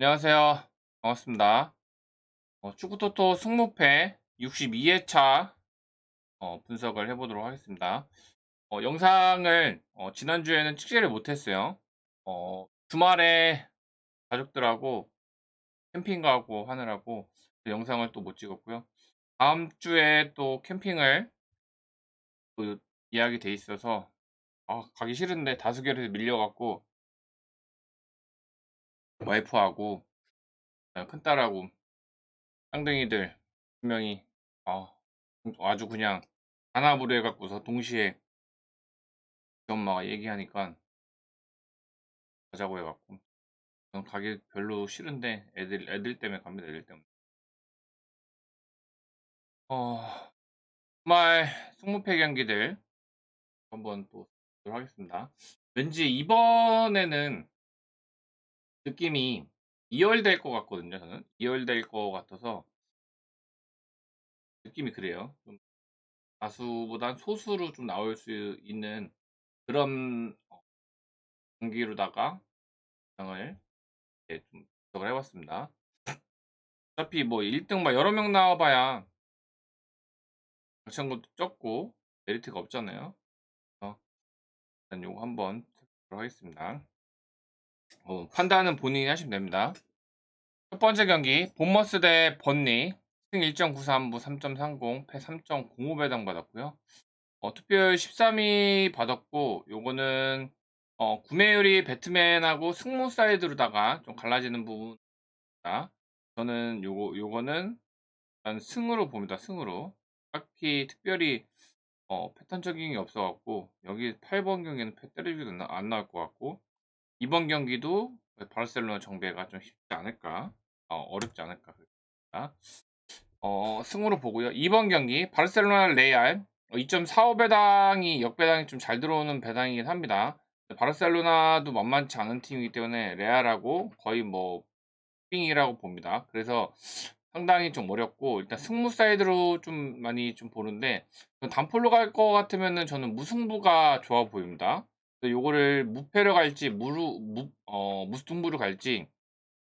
안녕하세요. 반갑습니다. 어, 축구토토 승무패 62회차 어, 분석을 해보도록 하겠습니다. 어, 영상을 어, 지난주에는 찍지를 못했어요. 어, 주말에 가족들하고 캠핑 가고 하느라고 그 영상을 또 못 찍었고요. 다음 주에 또 캠핑을 또 예약이 돼 있어서 아, 가기 싫은데 다수결에서 밀려갖고 와이프하고 어, 큰딸하고 쌍둥이들 분명히 아, 아주 그냥 하나부로 해갖고서 동시에 엄마가 얘기하니까 가자고 해갖고. 전 가기 별로 싫은데 애들 애들 때문에 갑니다 애들 때문에. 어 정말 승무패 경기들 한번 또 하겠습니다. 왠지 이번에는 느낌이 2열 될것 같거든요 저는 2열 될것 같아서 느낌이 그래요 좀 다수보단 소수로 좀 나올 수 있는 그런 어, 경기로다가 영상을 예, 좀 분석을 해봤습니다. 어차피 뭐 1등 막 여러 명 나와봐야 경쟁도 적고 메리트가 없잖아요. 그래서 일단 요거 한번 해보도록 하겠습니다. 어, 판단은 본인이 하시면 됩니다. 첫 번째 경기 본머스 대 번니 승 1.93부 3.30 패 3.05 배당 받았고요. 어, 투표율 13위 받았고 요거는 어, 구매율이 배트맨하고 승무 사이드로다가 좀 갈라지는 부분입니다. 저는 요거 요거는 일단 승으로 봅니다. 승으로 딱히 특별히 어, 패턴적인 게 없어갖고 여기 8번 경기는 패 때리기도 나- 안 나올 것 같고 이번 경기도 바르셀로나 정배가 좀 쉽지 않을까 어, 어렵지 않을까. 어, 승으로 보고요. 이번 경기 바르셀로나 레알 2.45 배당이 역배당이 좀 잘 들어오는 배당이긴 합니다. 바르셀로나도 만만치 않은 팀이기 때문에 레알하고 거의 뭐 빙이라고 봅니다. 그래서 상당히 좀 어렵고 일단 승무 사이드로 좀 많이 좀 보는데 단폴로 갈 것 같으면은 저는 무승부가 좋아 보입니다. 요거를 무패로 갈지 무루 무, 어, 무승부로 갈지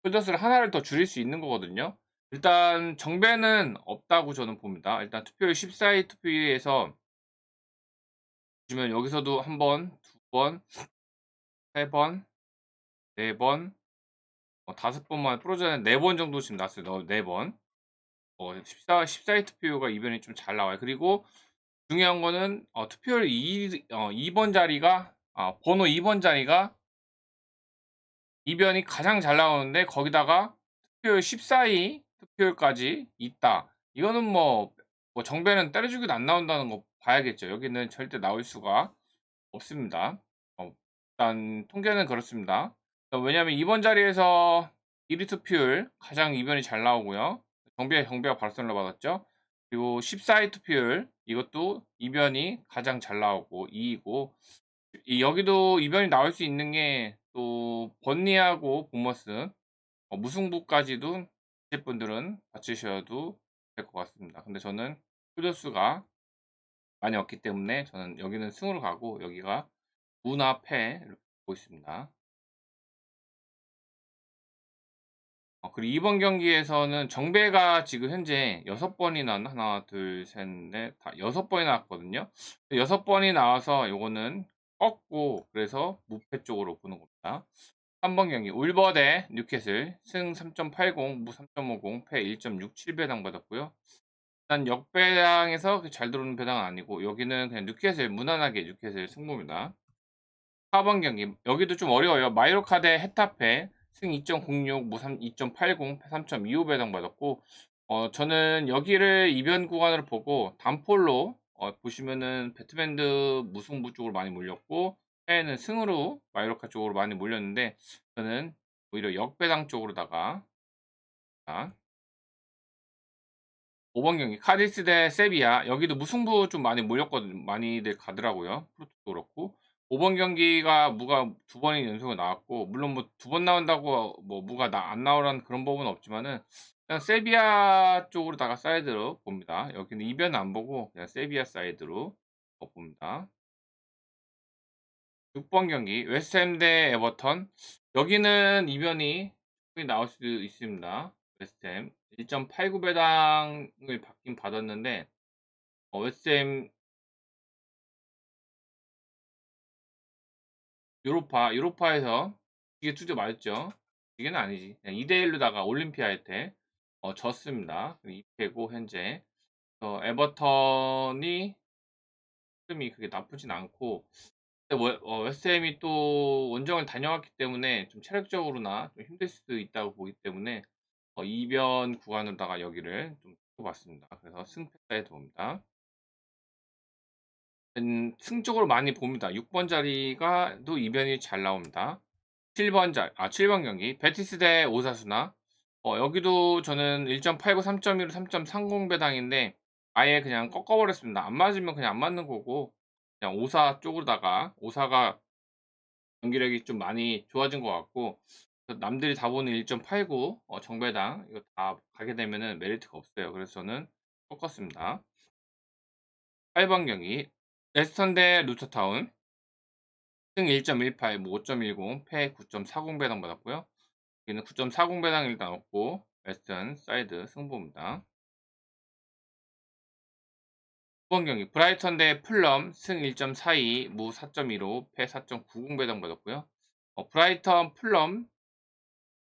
홀더스를 하나를 더 줄일 수 있는 거거든요. 일단 정배는 없다고 저는 봅니다. 일단 투표율 14위 투표에서 보시면 여기서도 한 번, 두 번, 세 번, 네 번, 어, 다섯 번만 프로전에 네 번 정도 지금 났어요. 네 번. 어, 14, 14위 투표가 이변이 좀 잘 나와요. 그리고 중요한 거는 어, 투표율 2, 어, 2번 자리가 아, 번호 2번 자리가 이변이 가장 잘 나오는데 거기다가 투표율 14위 투표율까지 있다. 이거는 뭐, 뭐 정배는 때려주기도 안 나온다는 거 봐야겠죠. 여기는 절대 나올 수가 없습니다. 어, 일단 통계는 그렇습니다. 왜냐하면 이번 자리에서 1위 투표율 가장 이변이 잘 나오고요. 정배 정배가 발선을 받았죠. 그리고 14위 투표율 이것도 이변이 가장 잘 나오고 2이고 여기도 이변이 나올 수 있는 게 또 번니하고 보머스 어, 무승부까지도 분들은 받치셔도 될 것 같습니다. 근데 저는 흡수가 많이 없기 때문에 저는 여기는 승으로 가고 여기가 패 이렇게 보고 있습니다. 어, 그리고 이번 경기에서는 정배가 지금 현재 6번이 나 하나, 둘, 셋, 넷, 다 6번이 나왔거든요. 6번이 나와서 요거는 꺾고 그래서 무패 쪽으로 보는 겁니다. 3번 경기 울버 대 뉴캐슬 승 3.80, 무 3.50, 패 1.67 배당 받았고요. 일단 역배당에서 잘 들어오는 배당은 아니고 여기는 그냥 뉴캐슬 무난하게 뉴캐슬 승부입니다. 4번 경기 여기도 좀 어려워요. 마이로카 대 헤타페 승 2.06, 무 2.80, 3.25 배당 받았고 어, 저는 여기를 이변 구간으로 보고 단폴로 어, 보시면은 배트밴드 무승부 쪽으로 많이 몰렸고 해에는 승으로 마이로카 쪽으로 많이 몰렸는데 저는 오히려 역배당 쪽으로다가 자, 5번 경기 카디스 대 세비야. 여기도 무승부 좀 많이 몰렸거든요 많이들 가더라고요. 프로토도 그렇고. 5번 경기가 무가 두 번이 연속으로 나왔고 물론 뭐 두 번 나온다고 뭐 무가 나, 안 나오라는 그런 법은 없지만은 그냥 세비야 쪽으로 다가 사이드로 봅니다. 여기는 이변 안 보고 그냥 세비야 사이드로 봅니다. 6번 경기 웨스트햄 대 에버턴 여기는 이변이 이 나올 수도 있습니다. 웨스템 1.89 배당을 받긴 받았는데 어, 웨스템 유로파 유로파에서 이게 두대 맞았죠. 이게는 아니지. 그냥 2대 1로다가 올림피아 할때 어, 졌습니다. 2패고 현재 어, 에버턴이 흐름이 그게 나쁘진 않고 워- 어, 웨스트햄이 또 원정을 다녀왔기 때문에 좀 체력적으로나 좀 힘들 수도 있다고 보기 때문에 어, 이변 구간으로다가 여기를 좀 봤습니다. 그래서 승패에 들어옵니다. 음, 승 쪽으로 많이 봅니다. 6번 자리가도 이변이 잘 나옵니다. 7번 자, 아 7번 경기 베티스 대 오사수나 어, 여기도 저는 1.89, 3.15, 3.30 배당인데 아예 그냥 꺾어버렸습니다. 안 맞으면 그냥 안 맞는 거고 그냥 오사 쪽으로다가 오사가 경기력이 좀 많이 좋아진 것 같고 남들이 다 보는 1.89 어, 정배당 이거 다 가게 되면은 메리트가 없어요. 그래서 저는 꺾었습니다. 8번 경기 레스턴 대 루터타운 승 1.18, 뭐 5.10, 패 9.40 배당 받았고요. 여기는 9.40 배당 일단 얻고 웨스턴 사이드 승부입니다. 9번 경기 브라이턴 대 플럼 승 1.42, 무 4.15, 패 4.90 배당 받았고요. 어, 브라이턴 플럼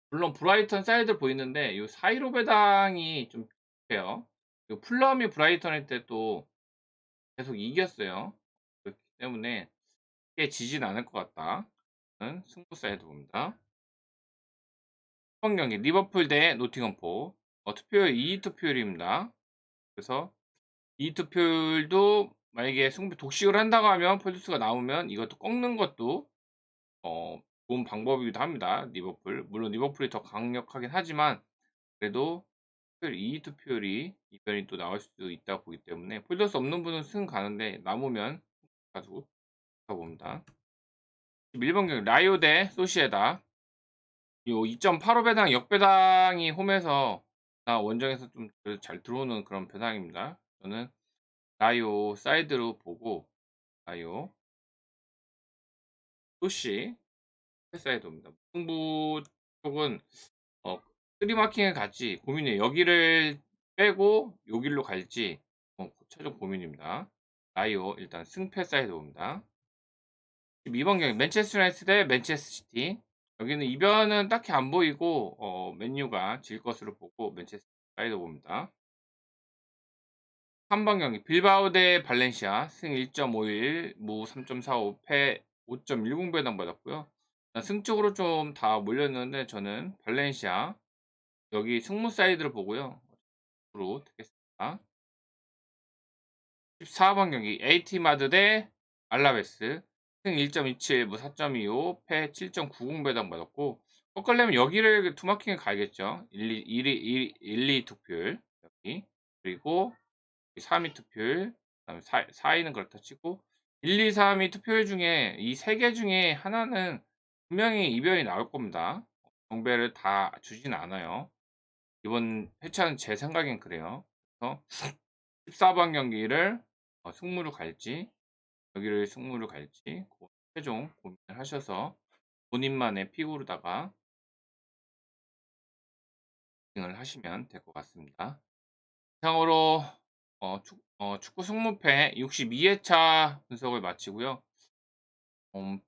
물론 브라이턴 사이드 보이는데 이 4.15 배당이 좀 돼요. 플럼이 브라이턴 할때또 계속 이겼어요. 그렇기 때문에 꽤 지진 않을 것 같다. 승부 사이드 봅니다. 10번 경기 리버풀 대 노팅엄포 어, 투표율 2 투표율입니다. 그래서 이 투표율도 만약에 승부 독식을 한다고 하면 폴리스가 나오면 이것도 꺾는 것도 어, 좋은 방법이기도 합니다. 리버풀 물론 리버풀이 더 강력하긴 하지만 그래도 투표율 2 투표율이 이변이 또 나올 수도 있다고 보기 때문에 폴리스 없는 분은 승 가는데 남으면 가지고 가봅니다. 1번 경기 라이오 대 소시에다 요 2.85 배당 역배당이 홈에서 나 원정에서 좀 잘 들어오는 그런 배당입니다. 저는 라이오 사이드로 보고 라이오 소시 사이드입니다. 승부 쪽은 어, 쓰리마킹을 갈지 고민이에요. 여기를 빼고 여기로 갈지 어, 최종 고민입니다. 라이오 일단 승패 사이드 봅니다. 12번 경기 맨체스터 유나이티드 대 맨체스터 시티 여기는 이변은 딱히 안 보이고 어, 맨유가 질 것으로 보고 맨체스터 사이드 봅니다. 3번 경기 빌바오 대 발렌시아 승 1.51, 무 3.45, 패 5.10 배 당 받았고요. 승적으로 좀 다 몰렸는데 저는 발렌시아 여기 승무 사이드를 보고요. 으로 듣겠습니다. 14번 경기 에이티마드 대 알라베스 승 1.27, 무 4.25, 패 7.90 배당 받았고 꺾으려면 여기를 투마킹을 가야겠죠. 1, 2, 1, 2, 1, 2 투표율 여기 그리고 3위 투표율, 그다음에 4, 4위는 그렇다 치고 1, 2, 3위 투표율 중에 이 세 개 중에 하나는 분명히 이변이 나올 겁니다. 정배를 다 주진 않아요. 이번 회차는 제 생각엔 그래요. 그래서 14번 경기를 어, 승무로 갈지 여기를 승무로 갈지 최종 고민을 하셔서 본인만의 픽으로다가 진행을 하시면 될 것 같습니다. 이상으로 어, 축, 어, 축구 승무패 62회차 분석을 마치고요. 음,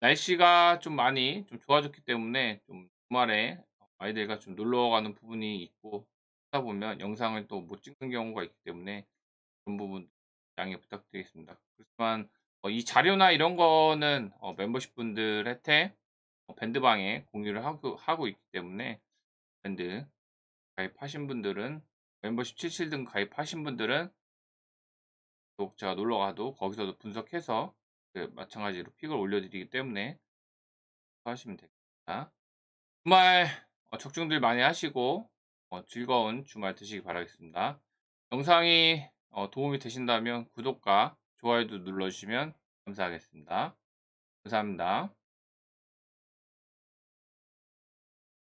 날씨가 좀 많이 좀 좋아졌기 때문에 좀 주말에 아이들과 좀 놀러 가는 부분이 있고 하다 보면 영상을 또 못 찍는 경우가 있기 때문에 그런 부분 양해 부탁드리겠습니다. 그렇지만 어, 이 자료나 이런 거는 어, 멤버십 분들한테 어, 밴드방에 공유를 하고, 하고 있기 때문에 밴드 가입하신 분들은 멤버십 77등 가입하신 분들은 구독자 놀러 가도 거기서도 분석해서 그 마찬가지로 픽을 올려드리기 때문에 하시면 됩니다. 주말 어, 적중들 많이 하시고 어, 즐거운 주말 되시기 바라겠습니다. 영상이 어, 도움이 되신다면 구독과 좋아요도 눌러주시면 감사하겠습니다. 감사합니다.